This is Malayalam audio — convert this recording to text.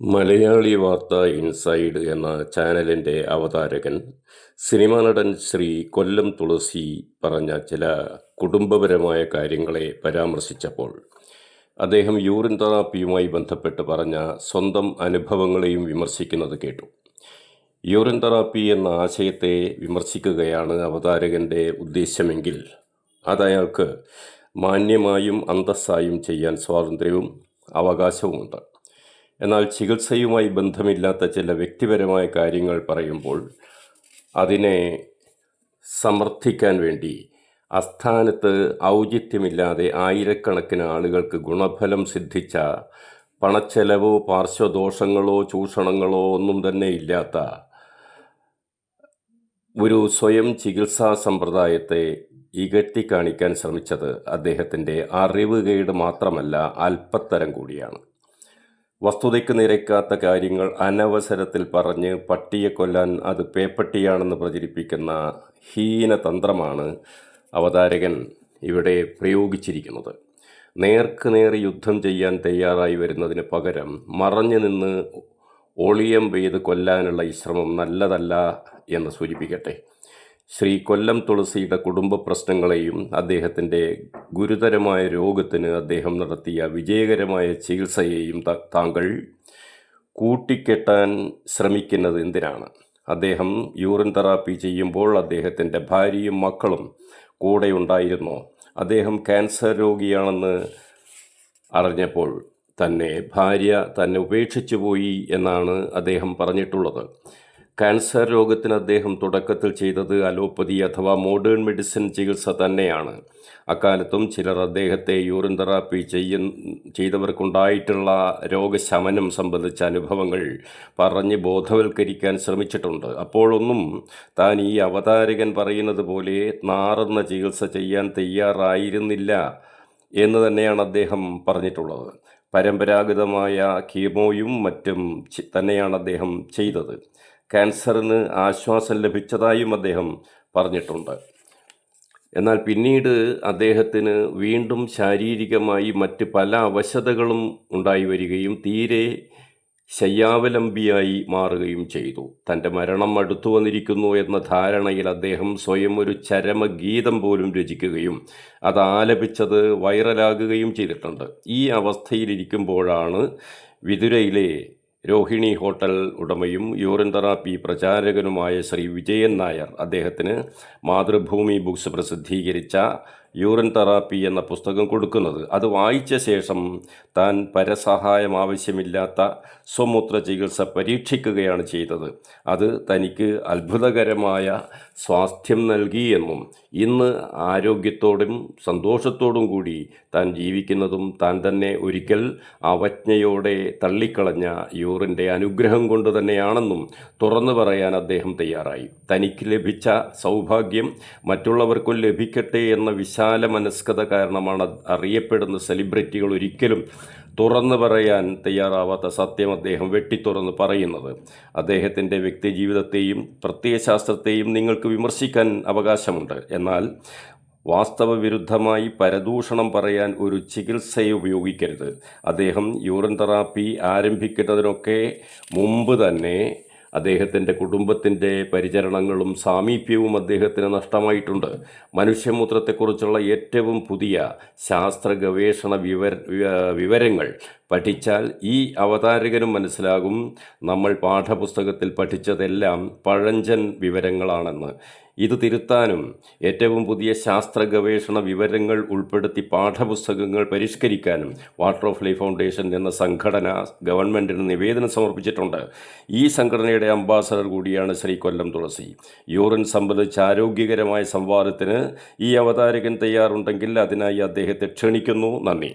മലയാളി വാർത്ത ഇൻസൈഡ് എന്ന ചാനലിന്റെ അവതാരകൻ സിനിമാ നടൻ ശ്രീ കൊല്ലം തുളസി പറഞ്ഞ ചില കുടുംബപരമായ കാര്യങ്ങളെ പരാമർശിച്ചപ്പോൾ അദ്ദേഹം യൂറിൻ തെറാപ്പിയുമായി ബന്ധപ്പെട്ട് പറഞ്ഞ സ്വന്തം അനുഭവങ്ങളെയും വിമർശിക്കുന്നത് കേട്ടു. യൂറിൻ തെറാപ്പി എന്ന ആശയത്തെ വിമർശിക്കുകയാണ് അവതാരകന്റെ ഉദ്ദേശ്യമെങ്കിൽ അതയാൾക്ക് മാന്യമായും അന്തസ്സായും ചെയ്യാൻ സ്വാതന്ത്ര്യവും അവകാശവുമുണ്ട്. എന്നാൽ ചികിത്സയുമായി ബന്ധമില്ലാത്ത ചില വ്യക്തിപരമായ കാര്യങ്ങൾ പറയുമ്പോൾ അതിനെ സമർത്ഥിക്കാൻ വേണ്ടി അസ്ഥാനത്ത് ഔചിത്യമില്ലാതെ ആയിരക്കണക്കിന് ആളുകൾക്ക് ഗുണഫലം സിദ്ധിച്ച പണച്ചെലവോ പാർശ്വദോഷങ്ങളോ ചൂഷണങ്ങളോ ഒന്നും തന്നെ ഇല്ലാത്ത ഒരു സ്വയം ചികിത്സാ സമ്പ്രദായത്തെ ഇകഴ്ത്തി കാണിക്കാൻ ശ്രമിച്ചത് അദ്ദേഹത്തിന്റെ അറിവുകേട് മാത്രമല്ല അല്പത്തരം കൂടിയാണ്. വസ്തുതയ്ക്ക് നിരക്കാത്ത കാര്യങ്ങൾ അനവസരത്തിൽ പറഞ്ഞ് പട്ടിയെ കൊല്ലാൻ അത് പേപ്പട്ടിയാണെന്ന് പ്രചരിപ്പിക്കുന്ന ഹീന തന്ത്രമാണ് അവതാരകൻ ഇവിടെ പ്രയോഗിച്ചിരിക്കുന്നത്. നേർക്ക് നേർ യുദ്ധം ചെയ്യാൻ തയ്യാറായി വരുന്നതിന് പകരം മറഞ്ഞു നിന്ന് ഒളിയം പെയ്ത് കൊല്ലാനുള്ള ഈ ശ്രമം നല്ലതല്ല എന്ന് സൂചിപ്പിക്കട്ടെ. ശ്രീ കൊല്ലം തുളസിയുടെ കുടുംബ പ്രശ്നങ്ങളെയും അദ്ദേഹത്തിന്റെ ഗുരുതരമായ രോഗത്തിന് അദ്ദേഹം നടത്തിയ വിജയകരമായ ചികിത്സയെയും താങ്കൾ കൂട്ടിക്കെട്ടാൻ ശ്രമിക്കുന്നത് എന്തിനാണ്? അദ്ദേഹം യൂറിൻ തെറാപ്പി ചെയ്യുമ്പോൾ അദ്ദേഹത്തിന്റെ ഭാര്യയും മക്കളും കൂടെ ഉണ്ടായിരുന്നോ? അദ്ദേഹം ക്യാൻസർ രോഗിയാണെന്ന് അറിഞ്ഞപ്പോൾ തന്നെ ഭാര്യ തന്നെ ഉപേക്ഷിച്ചു പോയി എന്നാണ് അദ്ദേഹം പറഞ്ഞിട്ടുള്ളത്. ക്യാൻസർ രോഗത്തിന് അദ്ദേഹം തുടക്കത്തിൽ ചെയ്തത് അലോപ്പതി അഥവാ മോഡേൺ മെഡിസിൻ ചികിത്സ തന്നെയാണ്. അക്കാലത്തും ചിലർ അദ്ദേഹത്തെ യൂറിൻ തെറാപ്പി ചെയ്യ ചെയ്തവർക്കുണ്ടായിട്ടുള്ള രോഗശമനം സംബന്ധിച്ച അനുഭവങ്ങൾ പറഞ്ഞ് ബോധവൽക്കരിക്കാൻ ശ്രമിച്ചിട്ടുണ്ട്. അപ്പോഴൊന്നും താൻ ഈ അവതാരകൻ പറയുന്നത് പോലെ നാറുന്ന ചികിത്സ ചെയ്യാൻ തയ്യാറായിരുന്നില്ല എന്ന് തന്നെയാണ് അദ്ദേഹം പറഞ്ഞിട്ടുള്ളത്. പരമ്പരാഗതമായ കീമോയും മറ്റും തന്നെയാണ് അദ്ദേഹം ചെയ്തത്. ക്യാൻസറിന് ആശ്വാസം ലഭിച്ചതായും അദ്ദേഹം പറഞ്ഞിട്ടുണ്ട്. എന്നാൽ പിന്നീട് അദ്ദേഹത്തിന് വീണ്ടും ശാരീരികമായി മറ്റ് പല അവശതകളും ഉണ്ടായി വരികയും തീരെ ശയ്യാവലംബിയായി മാറുകയും ചെയ്തു. തന്റെ മരണം അടുത്തു വന്നിരിക്കുന്നു എന്ന ധാരണയിൽ അദ്ദേഹം സ്വയം ഒരു ചരമഗീതം പോലും രചിക്കുകയും അത് ആലപിച്ചത് വൈറലാകുകയും ചെയ്തിട്ടുണ്ട്. ഈ അവസ്ഥയിലിരിക്കുമ്പോഴാണ് വിതുരയിലെ രോഹിണി ഹോട്ടൽ ഉടമയും യൂറിൻ തെറാപ്പി പ്രചാരകനുമായ ശ്രീ വിജയൻ നായർ അദ്ദേഹത്തിന് മാതൃഭൂമി ബുക്സ് പ്രസിദ്ധീകരിച്ച യൂറിൻ തെറാപ്പി എന്ന പുസ്തകം കൊടുക്കുന്നത്. അത് വായിച്ച ശേഷം താൻ പരസഹായം ആവശ്യമില്ലാത്ത സ്വമൂത്ര ചികിത്സ പരീക്ഷിക്കുകയാണ് ചെയ്തത്. അത് തനിക്ക് അത്ഭുതകരമായ സ്വാസ്ഥ്യം നൽകിയെന്നും ഇന്ന് ആരോഗ്യത്തോടും സന്തോഷത്തോടും കൂടി താൻ ജീവിക്കുന്നതും താൻ തന്നെ ഒരിക്കൽ അവജ്ഞയോടെ തള്ളിക്കളഞ്ഞ യൂറിന്റെ അനുഗ്രഹം കൊണ്ട് തന്നെയാണെന്നും തുറന്നു പറയാൻ അദ്ദേഹം തയ്യാറായി. തനിക്ക് ലഭിച്ച സൗഭാഗ്യം മറ്റുള്ളവർക്കും ലഭിക്കട്ടെ എന്ന വിശാല വിശാല മനസ്കത കാരണമാണ് അറിയപ്പെടുന്ന സെലിബ്രിറ്റികൾ ഒരിക്കലും തുറന്നു പറയാൻ തയ്യാറാവാത്ത സത്യം അദ്ദേഹം വെട്ടിത്തുറന്ന് പറയുന്നത്. അദ്ദേഹത്തിന്റെ വ്യക്തിജീവിതത്തെയും പ്രത്യയശാസ്ത്രത്തെയും നിങ്ങൾക്ക് വിമർശിക്കാൻ അവകാശമുണ്ട്. എന്നാൽ വാസ്തവ വിരുദ്ധമായി പരദൂഷണം പറയാൻ ഒരു ചികിത്സയെ ഉപയോഗിക്കരുത്. അദ്ദേഹം യൂറിൻ തെറാപ്പി ആരംഭിക്കുന്നതിനൊക്കെ മുമ്പ് തന്നെ അദ്ദേഹത്തിന്റെ കുടുംബത്തിന്റെ പരിചരണങ്ങളും സാമീപ്യവും അദ്ദേഹത്തിന് നഷ്ടമായിട്ടുണ്ട്. മനുഷ്യമൂത്രത്തെക്കുറിച്ചുള്ള ഏറ്റവും പുതിയ ശാസ്ത്ര ഗവേഷണ വിവര വിവരങ്ങൾ പഠിച്ചാൽ ഈ അവതാരകനും മനസ്സിലാകും നമ്മൾ പാഠപുസ്തകത്തിൽ പഠിച്ചതെല്ലാം പഴഞ്ചൻ വിവരങ്ങളാണെന്ന്. ഇത് തിരുത്താനും ഏറ്റവും പുതിയ ശാസ്ത്ര ഗവേഷണ വിവരങ്ങൾ ഉൾപ്പെടുത്തി പാഠപുസ്തകങ്ങൾ പരിഷ്കരിക്കാനും വാട്ടർ ഓഫ് ലൈഫ് ഫൗണ്ടേഷൻ എന്ന സംഘടന ഗവൺമെന്റിന് നിവേദനം സമർപ്പിച്ചിട്ടുണ്ട്. ഈ സംഘടനയുടെ അംബാസഡർ കൂടിയാണ് ശ്രീ കൊല്ലം തുളസി. യൂറിൻ സംബന്ധിച്ച ആരോഗ്യകരമായ സംവാദത്തിന് ഈ അവതാരകൻ തയ്യാറുണ്ടെങ്കിൽ അതിനായി അദ്ദേഹത്തെ ക്ഷണിക്കുന്നു. നന്ദി.